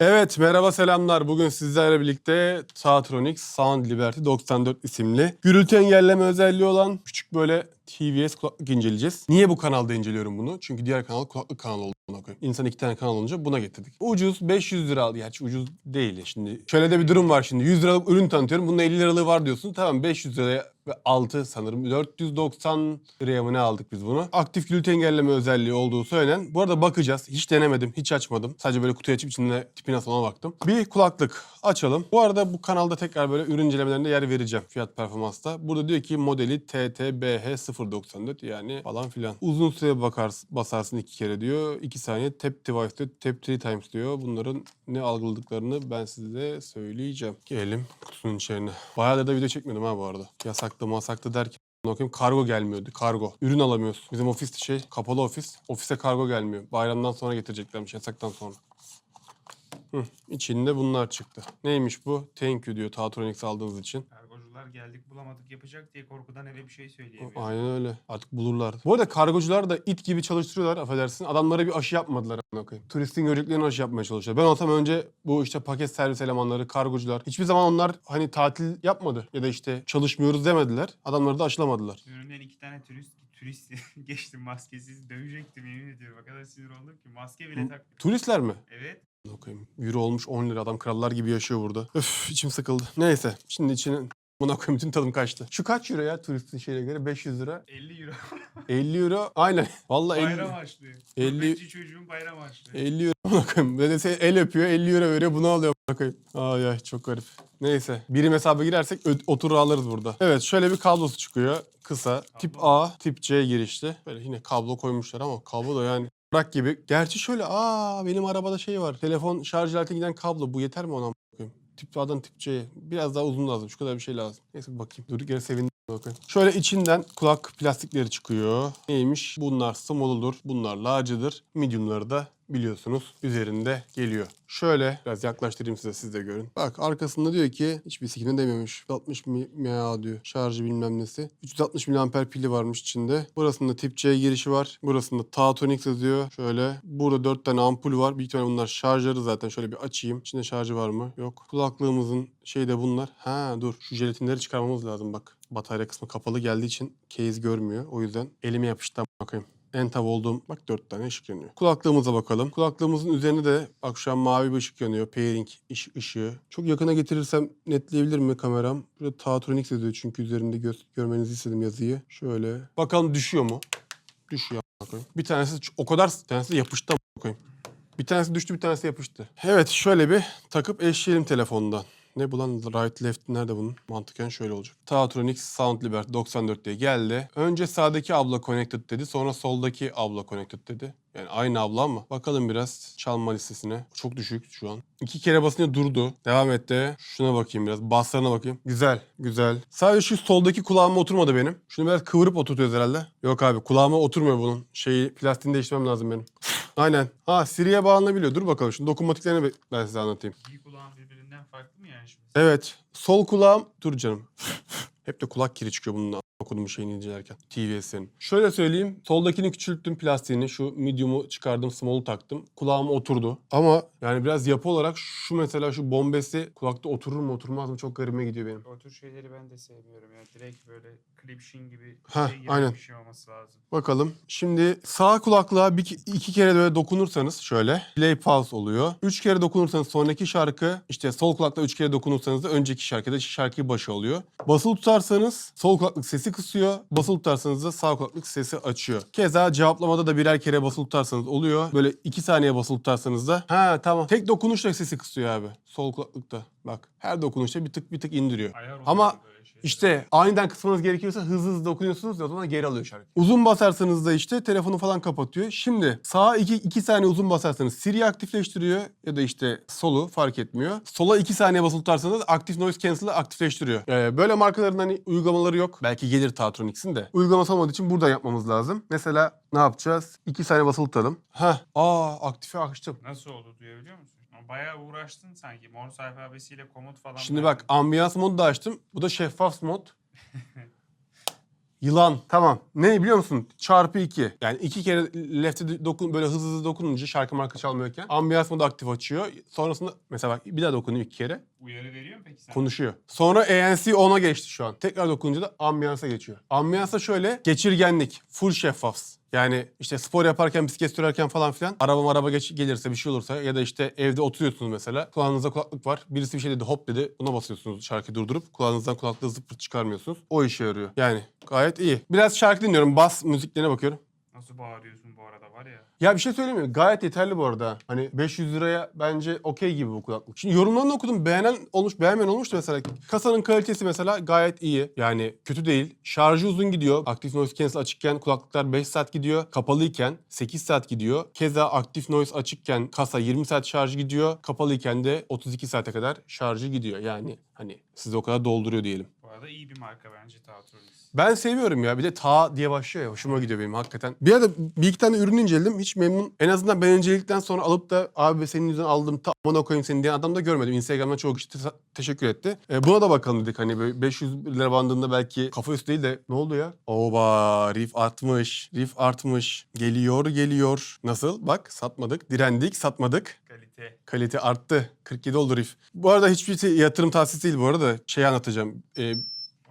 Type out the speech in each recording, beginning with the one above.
Evet merhaba selamlar. Bugün sizlerle birlikte Saatronics Sound Liberty 94 isimli gürültü engelleme özelliği olan küçük böyle TVS kulaklık inceleyeceğiz. Niye bu kanalda inceliyorum bunu? Çünkü diğer kanal kulaklık kanalı olduğuna koyayım. İnsan iki tane kanal olunca buna getirdik. Ucuz 500 lira al. Gerçi ucuz değil şimdi. Şöyle de bir durum var şimdi. 100 liralık ürün tanıtıyorum. Bunun 50 liralığı var diyorsun. Tamam 500 liraya ve 6 sanırım 490 liraya mı ne aldık biz bunu? Aktif gürültü engelleme özelliği olduğu söylenen. Bu arada bakacağız. Hiç denemedim, hiç açmadım. Sadece böyle kutuyu açıp içinde tipi nasıl baktım. Bir kulaklık açalım. Bu arada bu kanalda tekrar böyle ürün incelemelerinde yer vereceğim fiyat performansta. Burada diyor ki modeli TTBH 094 yani falan filan. Uzun süre bakar, basarsın iki kere diyor. 2 saniye tap device diyor. Tap 3 times diyor. Bunların ne algıladıklarını ben size söyleyeceğim. Gelelim kutunun içerine. Bayağı da video çekmedim ha bu arada. Yasaklı masaklı derken Bakayım kargo gelmiyordu. Kargo. Ürün alamıyoruz. Bizim ofis şey kapalı ofis. Ofise kargo gelmiyor. Bayramdan sonra getireceklermiş yasaktan sonra. Hı, içinde bunlar çıktı. Neymiş bu? Thank you diyor Tatronics aldığınız için. Kargocular geldik bulamadık yapacak diye korkudan eve bir şey söyleyemiyor. Aynen öyle. Artık bulurlar. Bu arada kargocular da it gibi çalıştırıyorlar affedersin. Adamlara bir aşı yapmadılar amına koyayım. Turistin göreceklerini aşı yapmaya çalışıyor. Ben olsam önce bu işte paket servis elemanları, kargocular hiçbir zaman onlar hani tatil yapmadı ya da işte çalışmıyoruz demediler. Adamları da aşılamadılar. Önümden iki tane turist turist geçtim maskesiz dövecektim yemin ediyorum. O kadar sinir oldum ki maske bile takmıyor. Turistler mi? Evet. Amına koyayım. Euro olmuş 10 lira. Adam krallar gibi yaşıyor burada. Öf içim sıkıldı. Neyse şimdi içine buna koyayım bütün tadım kaçtı. Şu kaç euro ya turistin şeyine göre? 500 lira. 50 euro. 50 euro. Aynen. Vallahi 50, bayram harçlığı. 50 50... çocuğun bayram harçlığı. 50 euro buna koyayım. Se- el öpüyor 50 euro veriyor bunu alıyor buna koyayım. Ay ay çok garip. Neyse birim hesaba girersek oturur alırız burada. Evet şöyle bir kablosu çıkıyor. Kısa. Tip A, tip C girişli. Böyle yine kablo koymuşlar ama kablo da yani bırak gibi. Gerçi şöyle aa benim arabada şey var. Telefon şarj aletine giden kablo. Bu yeter mi ona koyayım? Tip A'dan tip C'ye. Biraz daha uzun lazım. Şu kadar bir şey lazım. Neyse bakayım. Dur geri sevindim. Bakayım. Şöyle içinden kulak plastikleri çıkıyor. Neymiş? Bunlar small'udur. Bunlar large'ıdır. Medium'ları da biliyorsunuz üzerinde geliyor. Şöyle biraz yaklaştırayım size siz de görün. Bak arkasında diyor ki hiçbir sikine demiyormuş. 60 mAh diyor. Şarjı bilmem nesi. 360 mAh pili varmış içinde. Burasında tip C girişi var. Burasında Tatonix yazıyor. Şöyle. Burada 4 tane ampul var. Büyük ihtimalle bunlar şarjları zaten. Şöyle bir açayım. İçinde şarjı var mı? Yok. Kulaklığımızın şey de bunlar. Ha dur. Şu jelatinleri çıkarmamız lazım bak. Batarya kısmı kapalı geldiği için case görmüyor. O yüzden elime yapıştı bakayım. En tav olduğum bak dört tane ışık yanıyor. Kulaklığımıza bakalım. Kulaklığımızın üzerinde de bak şu an mavi bir ışık yanıyor. Pairing iş, ışığı. Çok yakına getirirsem netleyebilir mi kameram? Burada Tatronics yazıyor çünkü üzerinde göz, görmenizi istedim yazıyı. Şöyle. Bakalım düşüyor mu? Düşüyor. Bir tanesi o kadar bir tanesi yapıştı bakayım. Bir tanesi düştü bir tanesi yapıştı. Evet şöyle bir takıp eşleyelim telefondan. Ne bu lan right left nerede bunun? Mantıken şöyle olacak. Tatronics Sound Liberty 94 diye geldi. Önce sağdaki abla connected dedi. Sonra soldaki abla connected dedi. Yani aynı abla ama. Bakalım biraz çalma listesine. Çok düşük şu an. İki kere basınca durdu. Devam etti. Şuna bakayım biraz. Basslarına bakayım. Güzel. Güzel. Sadece şu soldaki kulağıma oturmadı benim. Şunu biraz kıvırıp oturtuyoruz herhalde. Yok abi kulağıma oturmuyor bunun. Şeyi plastiğini değiştirmem lazım benim. Aynen. Ha Siri'ye bağlanabiliyor. Dur bakalım. Şimdi dokunmatiklerini ben size anlatayım. İyi kulağın birbirinden farklı mı yani şimdi? Evet. Sol kulağım... Dur canım. Hep de kulak kiri çıkıyor bunun okuduğum şeyini incelerken. TVS'in. Şöyle söyleyeyim. Soldakini küçülttüm plastiğini. Şu medium'u çıkardım. Small'u taktım. Kulağıma oturdu. Ama yani biraz yapı olarak şu mesela şu bombesi kulakta oturur mu oturmaz mı çok garibime gidiyor benim. O tür şeyleri ben de sevmiyorum ya. Direkt böyle clipshin gibi Heh, şey gibi aynen. bir şey olması lazım. Bakalım. Şimdi sağ kulaklığa bir, iki kere böyle dokunursanız şöyle play pause oluyor. Üç kere dokunursanız sonraki şarkı işte sol kulakla üç kere dokunursanız da önceki şarkıda şarkıyı başı oluyor. Basılı tutarsanız sol kulaklık sesi kısıyor. Basılı tutarsanız da sağ kulaklık sesi açıyor. Keza cevaplamada da birer kere basılı tutarsanız oluyor. Böyle iki saniye basılı tutarsanız da ha tamam. Tek dokunuşla sesi kısıyor abi. Sol kulaklıkta. Bak her dokunuşta bir tık bir tık indiriyor. Ayar oluyor Ama şey. İşte aniden kısmanız gerekiyorsa hızlı hızlı dokunuyorsunuz ya o zaman geri alıyor şarkı. Uzun basarsanız da işte telefonu falan kapatıyor. Şimdi sağa 2 2 saniye uzun basarsanız Siri aktifleştiriyor ya da işte solu fark etmiyor. Sola 2 saniye basılı tutarsanız aktif noise cancel'ı aktifleştiriyor. Ee, böyle markaların hani uygulamaları yok. Belki gelir Tatronics'in de. Uygulaması olmadığı için buradan yapmamız lazım. Mesela ne yapacağız? 2 saniye basılı tutalım. Heh. Aa aktife açtım. Nasıl oldu duyabiliyor musun? Ama Bayağı uğraştın sanki. Morse alfabesiyle komut falan. Şimdi verdin. bak ambiyans modu da açtım. Bu da şeffaf mod. Yılan. Tamam. Ne biliyor musun? Çarpı 2. Yani iki kere left'e dokun böyle hızlı hızlı dokununca şarkı marka çalmıyorken ambiyans modu aktif açıyor. Sonrasında mesela bak bir daha dokunuyor iki kere. Uyarı veriyor mu peki sen? Konuşuyor. Sonra ANC 10'a geçti şu an. Tekrar dokununca da ambiyansa geçiyor. Ambiyansa şöyle geçirgenlik, full şeffaf. Yani işte spor yaparken, bisiklet sürerken falan filan araba araba geç, gelirse bir şey olursa ya da işte evde oturuyorsunuz mesela kulağınızda kulaklık var. Birisi bir şey dedi hop dedi buna basıyorsunuz şarkıyı durdurup kulağınızdan kulaklığı zıpır çıkarmıyorsunuz. O işe yarıyor. Yani gayet iyi. Biraz şarkı dinliyorum. Bas müziklerine bakıyorum. Nasıl bağırıyorsun bu arada var ya. Ya bir şey söyleyeyim mi? Gayet yeterli bu arada. Hani 500 liraya bence okey gibi bu kulaklık. Şimdi yorumlarını okudum. Beğenen olmuş, beğenmeyen olmuştu mesela. Kasanın kalitesi mesela gayet iyi. Yani kötü değil. Şarjı uzun gidiyor. Aktif noise cancel açıkken kulaklıklar 5 saat gidiyor. Kapalıyken 8 saat gidiyor. Keza aktif noise açıkken kasa 20 saat şarjı gidiyor. Kapalıyken de 32 saate kadar şarjı gidiyor. Yani hani size o kadar dolduruyor diyelim. Arada iyi bir marka bence Tautronis. Ben seviyorum ya. Bir de ta diye başlıyor ya. Hoşuma gidiyor benim hakikaten. Bir arada bir iki tane ürün inceledim. Hiç memnun. En azından ben inceledikten sonra alıp da abi senin yüzünden aldım. Ta amına koyayım seni diyen adam da görmedim. Instagram'dan çoğu kişi te- teşekkür etti. E, buna da bakalım dedik. Hani böyle 500 lira bandında belki kafa üstü değil de ne oldu ya? Oba Rif artmış. Rif artmış. Geliyor geliyor. Nasıl? Bak satmadık. Direndik satmadık. Kalite. Kalite arttı. 47 oldu Rif. Bu arada hiçbir şey yatırım tavsiyesi değil bu arada. Şey anlatacağım. E,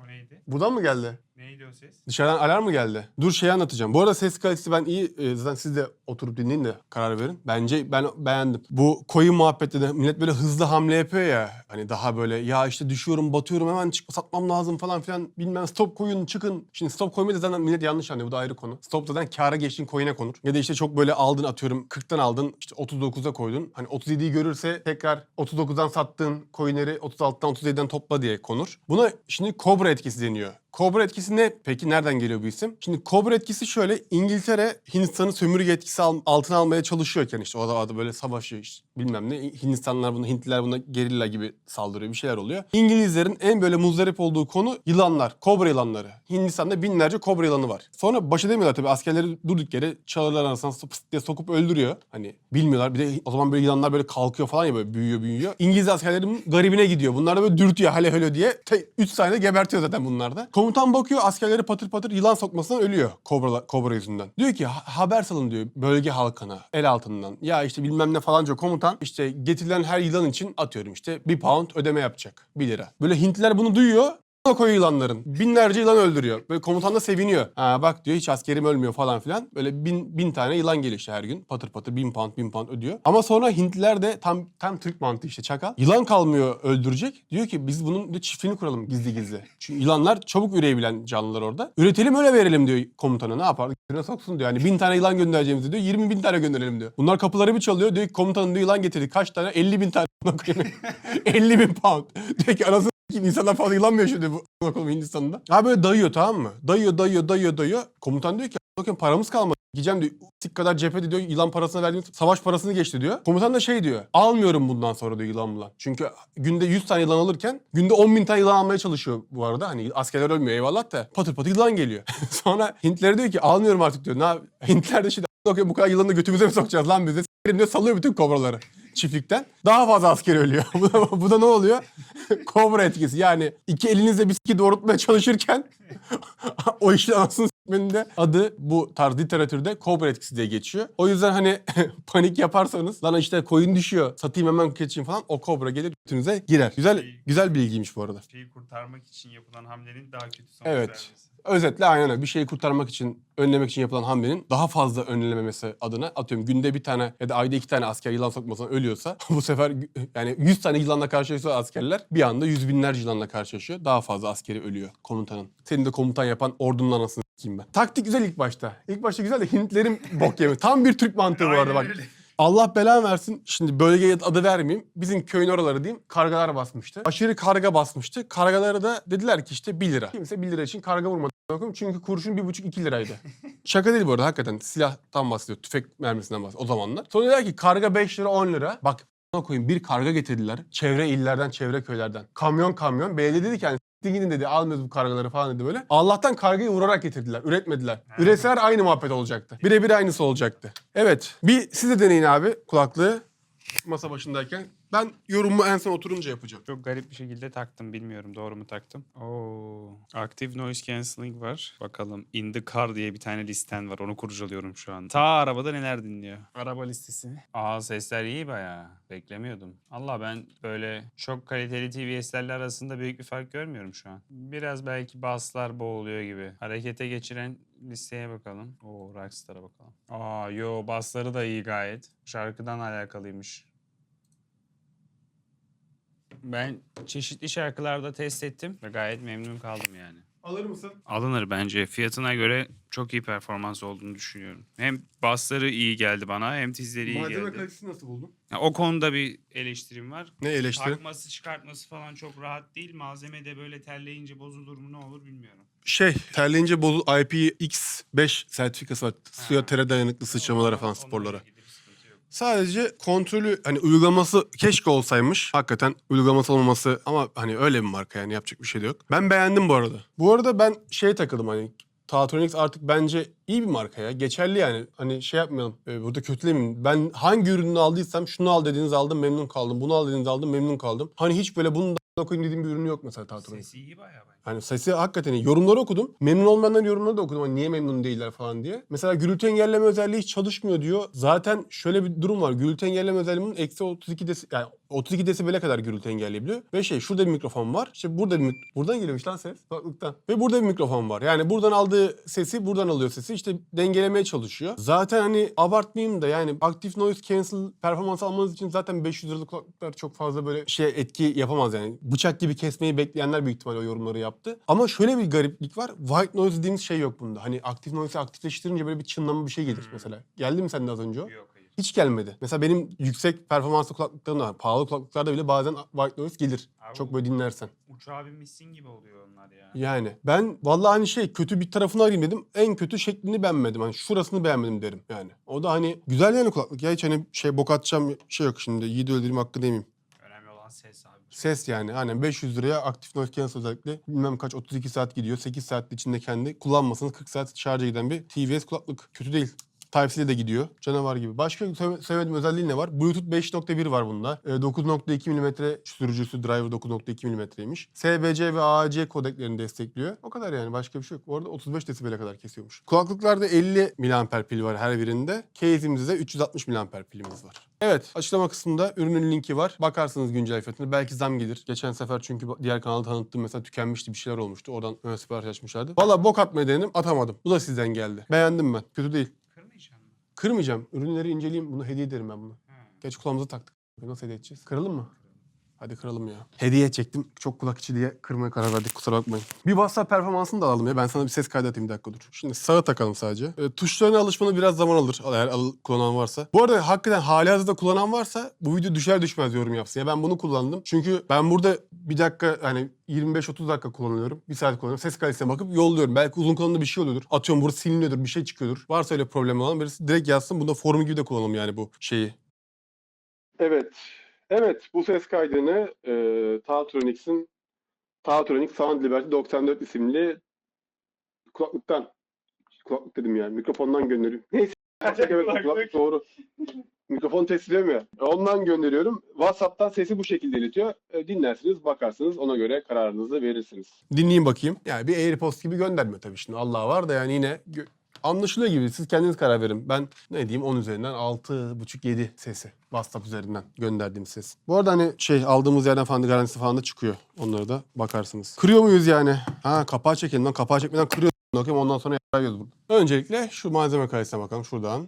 O neydi? buradan mı geldi? Neydi o ses? Dışarıdan alarm mı geldi? Dur şeyi anlatacağım. Bu arada ses kalitesi ben iyi. e, zaten siz de oturup dinleyin de karar verin. Bence ben beğendim. Bu koyun muhabbette de millet böyle hızlı hamle yapıyor ya. Hani daha böyle ya işte düşüyorum batıyorum hemen çık satmam lazım falan filan. Bilmem stop koyun çıkın. Şimdi stop koymayı da zaten millet yanlış anlıyor. Bu da ayrı konu. Stop zaten kâra geçtiğin coin'e konur. Ya da işte çok böyle aldın atıyorum 40'tan aldın işte 39'a koydun. Hani 37'yi görürse tekrar 39'dan sattığın coin'leri 36'dan 37'den topla diye konur. Buna şimdi Cobra etkisi deniyor. Kobra etkisi ne? Peki nereden geliyor bu isim? Şimdi Kobra etkisi şöyle İngiltere Hindistan'ı sömürge etkisi al- altına almaya çalışıyorken işte o da böyle savaşıyor işte bilmem ne. Hindistanlılar bunu Hintliler buna gerilla gibi saldırıyor bir şeyler oluyor. İngilizlerin en böyle muzdarip olduğu konu yılanlar. Kobra yılanları. Hindistan'da binlerce kobra yılanı var. Sonra baş edemiyorlar tabii askerleri durduk yere çağırırlar arasına pıst diye sokup öldürüyor. Hani bilmiyorlar bir de o zaman böyle yılanlar böyle kalkıyor falan ya böyle büyüyor büyüyor. İngiliz askerlerin garibine gidiyor. Bunlar da böyle dürtüyor hale hale diye. 3 saniyede gebertiyor zaten bunlar da. Komutan bakıyor askerleri patır patır yılan sokmasından ölüyor kobra, kobra yüzünden. Diyor ki "Ha- haber salın diyor bölge halkına el altından. Ya işte bilmem ne falanca komutan işte getirilen her yılan için atıyorum işte bir pound ödeme yapacak. 1 lira. Böyle Hintliler bunu duyuyor. A**ına koyuyor yılanların. Binlerce yılan öldürüyor. Böyle komutan da seviniyor. Ha bak diyor hiç askerim ölmüyor falan filan. Böyle bin, bin tane yılan geliyor işte her gün. Patır patır bin pound bin pound ödüyor. Ama sonra Hintliler de tam tam Türk mantığı işte çakal. Yılan kalmıyor öldürecek. Diyor ki biz bunun çiftliğini kuralım gizli gizli. Çünkü yılanlar çabuk üreyebilen canlılar orada. Üretelim öyle verelim diyor komutana. Ne yapar? Götüne soksun diyor. Yani bin tane yılan göndereceğimizi diyor. 20 bin tane gönderelim diyor. Bunlar kapıları bir çalıyor. Diyor ki komutanın diyor yılan getirdi. Kaç tane? 50 bin tane. 50 bin pound. Diyor ki anasını insanlar fazla yılan mı yaşıyor diyor bu bakalım Hindistan'da. Ha böyle dayıyor tamam mı? Dayıyor dayıyor dayıyor dayıyor. Komutan diyor ki bakın paramız kalmadı. Gideceğim diyor. Sik kadar cephede diyor yılan parasına verdiğimiz savaş parasını geçti diyor. Komutan da şey diyor. Almıyorum bundan sonra diyor yılan bulan. Çünkü günde 100 tane yılan alırken günde 10 bin tane yılan almaya çalışıyor bu arada. Hani askerler ölmüyor eyvallah da patır patır yılan geliyor. sonra Hintler diyor ki almıyorum artık diyor. Ne Hintler de şimdi "A**ına bu kadar yılanı götümüze mi sokacağız lan biz de diyor salıyor bütün kobraları çiftlikten. Daha fazla asker ölüyor. bu, da, bu da ne oluyor? Kobra etkisi. Yani iki elinizle bisiklet doğrultmaya çalışırken o işin anasını de adı bu tarz literatürde kobra etkisi diye geçiyor. O yüzden hani panik yaparsanız lan işte koyun düşüyor satayım hemen geçeyim falan o kobra gelir götünüze girer. Güzel güzel bilgiymiş bu arada. Şeyi kurtarmak için yapılan hamlenin daha kötü sonuç Evet. vermesi. Özetle aynen öyle. Bir şeyi kurtarmak için, önlemek için yapılan hamlenin daha fazla önlememesi adına atıyorum günde bir tane ya da ayda iki tane asker yılan sokmasından ölüyorsa bu sefer yani 100 tane yılanla karşılaşıyor askerler bir anda yüz binlerce yılanla karşılaşıyor. Daha fazla askeri ölüyor komutanın. Senin de komutan yapan ordunun anasını s**eyim ben. Taktik güzel ilk başta. İlk başta güzel de Hintlerin bok yemi. Tam bir Türk mantığı bu arada bak. Allah belanı versin. Şimdi bölgeye adı vermeyeyim. Bizim köyün oraları diyeyim. Kargalar basmıştı. Aşırı karga basmıştı. Kargalara da dediler ki işte 1 lira. Kimse 1 lira için karga vurmadı. Çünkü kurşun 1,5-2 liraydı. Şaka değil bu arada hakikaten. Silahtan bahsediyor. Tüfek mermisinden bahsediyor o zamanlar. Sonra dediler ki karga 5 lira 10 lira. Bak koyayım bir karga getirdiler. Çevre illerden, çevre köylerden. Kamyon kamyon. Belediye dedi ki yani "S**tin gidin dedi almıyoruz bu kargaları falan dedi böyle. Allah'tan kargayı vurarak getirdiler. Üretmediler. Ha. Üretseler aynı muhabbet olacaktı. Birebir aynısı olacaktı. Evet. Bir siz de deneyin abi kulaklığı. masa başındayken. Ben yorumumu en son oturunca yapacağım. Çok garip bir şekilde taktım. Bilmiyorum doğru mu taktım. Oo, Active Noise Cancelling var. Bakalım In the Car diye bir tane listen var. Onu kurcalıyorum şu an. Ta arabada neler dinliyor? Araba listesi. Aa sesler iyi bayağı. Beklemiyordum. Allah ben böyle çok kaliteli TVS'lerle arasında büyük bir fark görmüyorum şu an. Biraz belki basslar boğuluyor gibi. Harekete geçiren listeye bakalım. Oo Rockstar'a bakalım. Aa yo bassları da iyi gayet. Şarkıdan alakalıymış. Ben çeşitli şarkılarda test ettim ve gayet memnun kaldım yani. Alır mısın? Alınır bence. Fiyatına göre çok iyi performans olduğunu düşünüyorum. Hem basları iyi geldi bana hem tizleri iyi Malzeme geldi. kalitesini nasıl buldun? Ya, o konuda bir eleştirim var. Ne eleştiri? Takması çıkartması falan çok rahat değil. Malzeme de böyle terleyince bozulur mu ne olur bilmiyorum. Şey, terleyince bozul IPX5 sertifikası var. Suya Ha. tere dayanıklı sıçramalara falan sporlara. ilgili. Sadece kontrolü hani uygulaması keşke olsaymış. Hakikaten uygulaması olmaması ama hani öyle bir marka yani yapacak bir şey de yok. Ben beğendim bu arada. Bu arada ben şey takıldım hani Tatronics artık bence iyi bir marka ya. Geçerli yani. Hani şey yapmayalım. e, burada kötülemeyin. Ben hangi ürünü aldıysam şunu al dediğiniz aldım memnun kaldım. Bunu al dediğiniz aldım memnun kaldım. Hani hiç böyle bunu da dediğim bir ürünü yok mesela Tatronics. Sesi iyi bayağı. Hani sesi hakikaten. Yorumları okudum. Memnun olmayanların yorumları da okudum. Hani niye memnun değiller falan diye. Mesela gürültü engelleme özelliği hiç çalışmıyor diyor. Zaten şöyle bir durum var. Gürültü engelleme özelliğinin eksi 32 desi, yani 32 desibele kadar gürültü engelleyebiliyor. Ve şey şurada bir mikrofon var. İşte burada bir buradan geliyormuş lan ses. Kulaklıktan. Ve burada bir mikrofon var. Yani buradan aldığı sesi buradan alıyor sesi. İşte dengelemeye çalışıyor. Zaten hani abartmayayım da yani Active Noise Cancel performans almanız için zaten 500 liralık kulaklıklar çok fazla böyle şey etki yapamaz yani. Bıçak gibi kesmeyi bekleyenler büyük ihtimalle o yorumları yaptı. Ama şöyle bir gariplik var. White noise dediğimiz şey yok bunda. Hani Active Noise'i aktifleştirince böyle bir çınlama bir şey gelir Hmm. mesela. Geldi mi sende az önce o? Yok hayır. Hiç gelmedi. Mesela benim yüksek performanslı kulaklıklarım da var. Pahalı kulaklıklarda bile bazen white noise gelir. Abi Çok böyle dinlersen. Uçağa binmişsin gibi oluyor onlar ya. Yani ben vallahi hani şey kötü bir tarafını arayayım dedim. En kötü şeklini beğenmedim. Hani şurasını beğenmedim derim yani. O da hani güzel yani kulaklık ya. Hiç hani şey bok atacağım şey yok şimdi. Yiğit öldüreyim hakkı demeyeyim. Önemli olan ses abi. Ses yani. Hani 500 liraya aktif noise cancel özellikle bilmem kaç 32 saat gidiyor. 8 saat içinde kendi kullanmasanız 40 saat şarja giden bir TVS kulaklık. Kötü değil. Type-C'de de gidiyor. Canavar gibi. Başka söylemediğim özelliği ne var? Bluetooth 5.1 var bunda. E, 9.2 mm sürücüsü driver 9.2 mm'ymiş. SBC ve AAC kodeklerini destekliyor. O kadar yani başka bir şey yok. Bu arada 35 desibele kadar kesiyormuş. Kulaklıklarda 50 mAh pil var her birinde. Case'imizde de 360 mAh pilimiz var. Evet açıklama kısmında ürünün linki var. Bakarsınız güncel fiyatına. Belki zam gelir. Geçen sefer çünkü diğer kanalda tanıttığım mesela tükenmişti bir şeyler olmuştu. Oradan ön sipariş açmışlardı. Valla bok atmayı denedim atamadım. Bu da sizden geldi. Beğendim ben. Kötü değil. Kırmayacağım. Ürünleri inceleyeyim. Bunu hediye ederim ben bunu. Ha. Geç kulağımıza taktık. Nasıl hediye edeceğiz? Kıralım mı? Hadi kıralım ya. Hediye çektim. Çok kulak içi diye kırmaya karar verdik. Kusura bakmayın. Bir WhatsApp performansını da alalım ya. Ben sana bir ses kaydı atayım bir dakika dur. Şimdi sağa takalım sadece. E, tuşlarına alışmanı biraz zaman alır. Eğer al- kullanan varsa. Bu arada hakikaten hali hazırda kullanan varsa bu video düşer düşmez yorum yapsın. Ya ben bunu kullandım. Çünkü ben burada bir dakika hani 25-30 dakika kullanıyorum. Bir saat kullanıyorum. Ses kalitesine bakıp yolluyorum. Belki uzun kullanımda bir şey oluyordur. Atıyorum burada siliniyordur. Bir şey çıkıyordur. Varsa öyle problem olan birisi direkt yazsın. Bunda formu gibi de kullanalım yani bu şeyi. Evet. Evet bu ses kaydını e, Tatronics'in Tatronics Sound Liberty 94 isimli kulaklıktan kulaklık dedim yani mikrofondan gönderiyorum. Neyse. evet, kulaklık doğru. Mikrofon test ediyorum ya. Ondan gönderiyorum. WhatsApp'tan sesi bu şekilde iletiyor. E, dinlersiniz, bakarsınız. Ona göre kararınızı verirsiniz. Dinleyin bakayım. Yani bir AirPods gibi gönderme tabii şimdi. Allah var da yani yine anlaşılıyor gibi. Siz kendiniz karar verin. Ben ne diyeyim 10 üzerinden 6,5-7 sesi. WhatsApp üzerinden gönderdiğim ses. Bu arada hani şey aldığımız yerden falan garantisi falan da çıkıyor. Onlara da bakarsınız. Kırıyor muyuz yani? Ha kapağı çekelim lan. Kapağı çekmeden kırıyoruz. Bakayım ondan sonra yapıyoruz burada. Öncelikle şu malzeme kalitesine bakalım şuradan.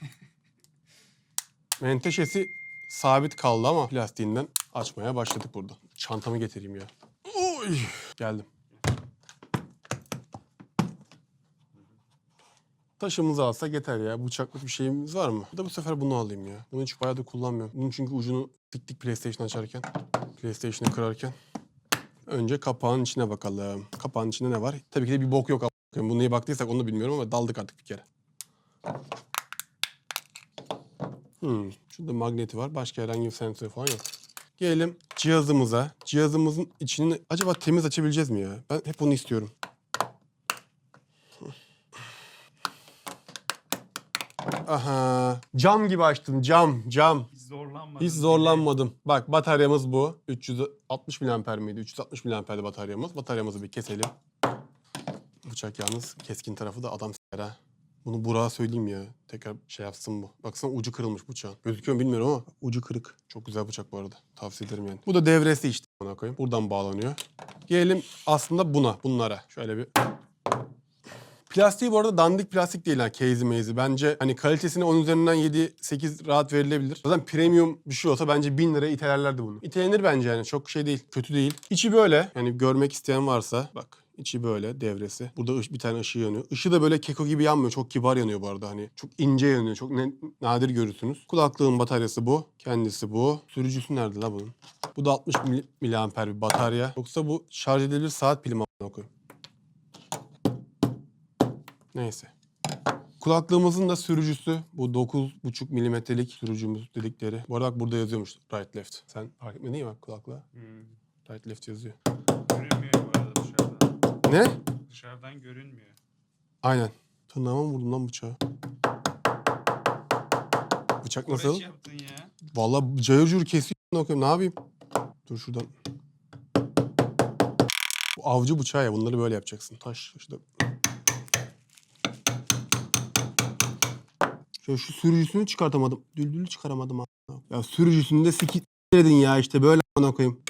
Menteşesi sabit kaldı ama plastiğinden açmaya başladık burada. Çantamı getireyim ya. Oy, geldim. Taşımızı alsak yeter ya. Bıçaklık bir şeyimiz var mı? Bir de bu sefer bunu alayım ya. Bunu hiç bayağıdır kullanmıyorum. Bunun çünkü ucunu diktik PlayStation açarken. PlayStation'ı kırarken. Önce kapağın içine bakalım. Kapağın içinde ne var? Tabii ki de bir bok yok. Bu neye baktıysak onu da bilmiyorum ama daldık artık bir kere. Hmm, şurada magneti var. Başka herhangi bir sensör falan yok. Gelelim cihazımıza. Cihazımızın içini acaba temiz açabileceğiz mi ya? Ben hep onu istiyorum. Aha. Cam gibi açtım. Cam, cam. Hiç zorlanmadım. Hiç zorlanmadım. Bak bataryamız bu. 360 mAh miydi? 360 mAh'di bataryamız. Bataryamızı bir keselim. Bıçak yalnız keskin tarafı da adam s**er ha. Bunu Burak'a söyleyeyim ya. Tekrar şey yapsın bu. Baksana ucu kırılmış bıçağın. Gözüküyor mu bilmiyorum ama ucu kırık. Çok güzel bıçak bu arada. Tavsiye ederim yani. Bu da devresi işte. Bana koyayım. Buradan bağlanıyor. Gelelim aslında buna, bunlara. Şöyle bir Plastiği bu arada dandik plastik değil ha case'i meyzi. Bence hani kalitesine 10 üzerinden 7-8 rahat verilebilir. Zaten premium bir şey olsa bence 1000 liraya itelerlerdi bunu. İtelenir bence yani çok şey değil. Kötü değil. İçi böyle. Yani görmek isteyen varsa bak. içi böyle devresi. Burada bir tane ışığı yanıyor. Işığı da böyle keko gibi yanmıyor. Çok kibar yanıyor bu arada. Hani çok ince yanıyor. Çok ne- nadir görürsünüz. Kulaklığın bataryası bu. Kendisi bu. Sürücüsü nerede la bunun? Bu da 60 mili- miliamper bir batarya. Yoksa bu şarj edilebilir saat pili mi? Neyse. Kulaklığımızın da sürücüsü bu 9,5 milimetrelik sürücümüz dedikleri. Bu arada bak burada yazıyormuş right left. Sen fark etmedin ya bak kulaklığa. Hmm. Right left yazıyor. Görünmüyor bu arada dışarıdan. Ne? Dışarıdan görünmüyor. Aynen. Tırnağıma mı vurdum lan bıçağı? Bıçak nasıl? Yaptın ya. Vallahi cayır cayır kesiyor. a**ına koyayım. Ne yapayım? Dur şuradan. Bu avcı bıçağı ya. Bunları böyle yapacaksın. Taş. Şurada. Şöyle şu sürücüsünü çıkartamadım. Düldülü çıkaramadım. Ya sürücüsünü de sikitledin ya işte böyle a**ına koyayım.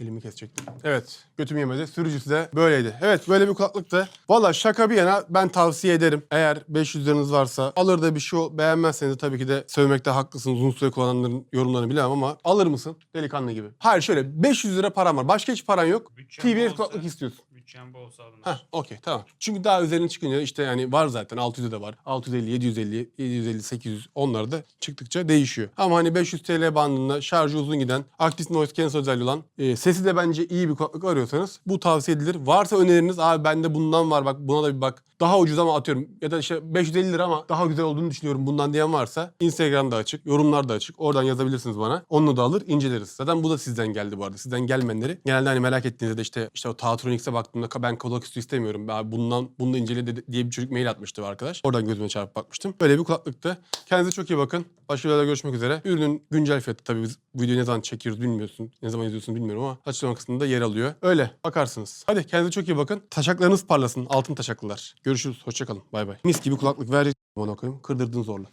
Elimi kesecektim. Evet. Götüm yemedi. Sürücüsü de böyleydi. Evet böyle bir kulaklıktı. Valla şaka bir yana ben tavsiye ederim. Eğer 500 liranız varsa alır da bir şey ol- beğenmezseniz de tabii ki de sövmekte haklısınız. Uzun süre kullananların yorumlarını bilemem ama alır mısın? Delikanlı gibi. Hayır şöyle 500 lira param var. Başka hiç paran yok. Bütçem TVS olsa- kulaklık istiyorsun. Bütçem bu olsa alınır. Okey tamam. Çünkü daha üzerine çıkınca işte yani var zaten 600'de de var. 650, 750, 750, 800 onlar da çıktıkça değişiyor. Ama hani 500 TL bandında şarjı uzun giden, active noise cancel özelliği olan, e, sesi de bence iyi bir kulaklık arıyorsanız bu tavsiye edilir. Varsa öneriniz abi bende bundan var bak buna da bir bak. Daha ucuz ama atıyorum ya da işte 550 lira ama daha güzel olduğunu düşünüyorum bundan diyen varsa Instagram'da açık, yorumlar da açık. Oradan yazabilirsiniz bana. Onu da alır inceleriz. Zaten bu da sizden geldi bu arada. Sizden gelmeyenleri genelde hani merak ettiğinizde de işte işte o Tatronics'e baktığımda ben kulak üstü istemiyorum. Ben bundan bunu da incele diye bir çocuk mail atmıştı arkadaş. Oradan gözüme çarpıp bakmıştım. Böyle bir kulaklıktı. Kendinize çok iyi bakın. Başka videoda görüşmek üzere. Ürünün güncel fiyatı tabii biz videoyu ne zaman çekiyoruz bilmiyorsun. Ne zaman izliyorsun bilmiyorum ama açıklama kısmında yer alıyor. Öyle bakarsınız. Hadi kendinize çok iyi bakın. Taşaklarınız parlasın. Altın taşaklılar. Görüşürüz. Hoşçakalın. Bay bay. Mis gibi kulaklık verecek. Bana koyayım. Kırdırdın zorla.